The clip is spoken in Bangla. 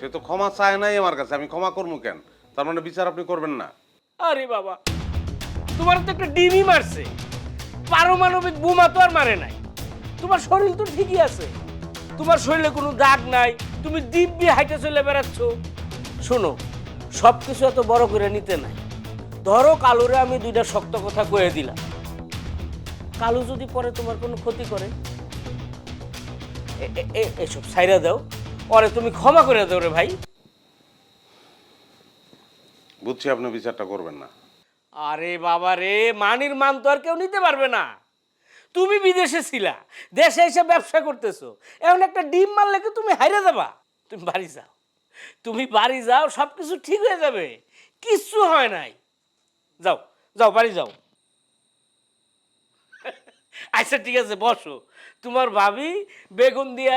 সে তো ক্ষমা চায় নাই আমার কাছে, আমি ক্ষমা করব কেন? তার মানে বিচার আপনি করবেন না। আরে বাবা, তোমার তো একটা ডিমই মারছে। পারমাণবিক বোমা তো আর মারে নাই। তোমার শরীর তো ঠিকই আছে। তোমার শরীরে কোনো দাগ নাই, তুমি দিব্যি হাইটে চলে বেড়াচ্ছ। শোনো সব কিছু এত বড় করে নিতে নাই। ধরো কালুরে আমি দুইটা শক্ত কথা কয়ে দিলাম। কালু যদি পরে তোমার কোনো ক্ষতি করে? এসব সাইরা দাও। পরে তুমি ক্ষমা করে দাও রে ভাই। বুঝছি আপনি বিচারটা করবেন না। আরে বাবা রে মানির মান তো আর কেউ নিতে পারবে না। তুমি বিদেশে ছিলা দেশে এসে ব্যবসা করতেছো। এমন একটা ডিম মারলে কি তুমি হারিয়ে যাবা? তুমি বাড়ি যাও। তুমি বাড়ি যাও সব কিছু ঠিক হয়ে যাবে। কিচ্ছু হয় নাই। যাও যাও বাড়ি যাও। আচ্ছা ঠিক আছে বসো। তোমার ভাবি বেগুন দিয়ে